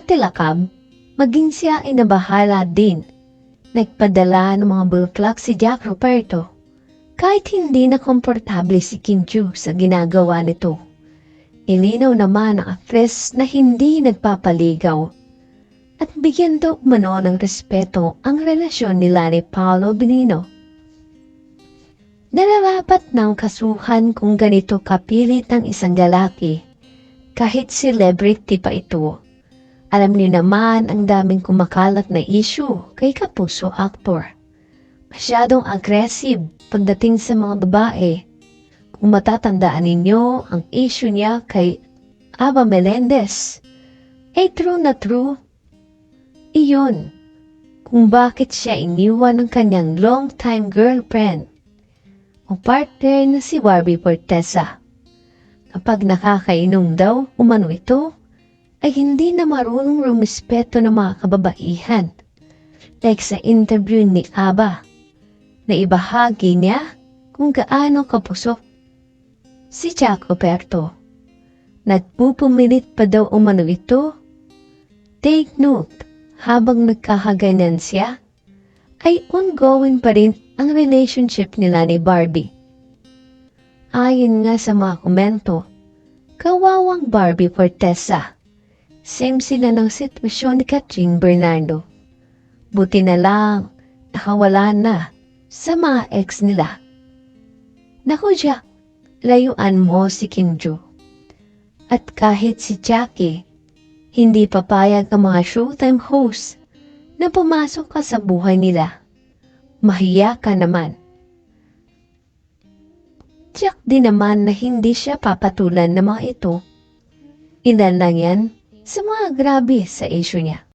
Ate Lakam, maging siya ay nabahala din. Nagpadala ng mga bulklak si Jack Roberto. Kahit hindi na komportable si Kinju sa ginagawa nito. Ilinaw naman ang actress na hindi nagpapaligaw. At bigyan daw umano ng respeto ang relasyon nila ni Paolo Benino. Nararapat ng kasuhan kung ganito kapilit ang isang lalaki. Kahit celebrity pa ito. Alam niyo naman ang daming kumakalat na issue kay Kapuso Actor. Masyadong aggressive pagdating sa mga babae. Kung matatandaan ninyo ang issue niya kay Ava Melendez, ay true na true. Iyon, kung bakit siya iniwan ng kanyang long-time girlfriend o partner na si Barbie Fortesa. Kapag nakakainom daw umano ito, ay hindi na marunong rumispeto ng mga kababaihan. Like sa interview ni Aba, na ibahagi niya kung gaano kapusok si Jack Operto. Nagpupumilit pa daw umano ito. Take note, habang nagkakaganyan siya, ay ongoing pa rin ang relationship nila ni Barbie. Ayon nga sa mga komento, kawawang Barbie Fortesa. Same sila ng sitwasyon ni Catherine Bernardo. Buti na lang, nakawala na sa mga ex nila. Naku Jack, layuan mo si Kinjo. At kahit si Jackie, hindi papayag ang mga showtime host na pumasok ka sa buhay nila. Mahiya ka naman. Jack din naman na hindi siya papatulan ng mga ito. Ilan lang yan sa mga grabe sa issue niya.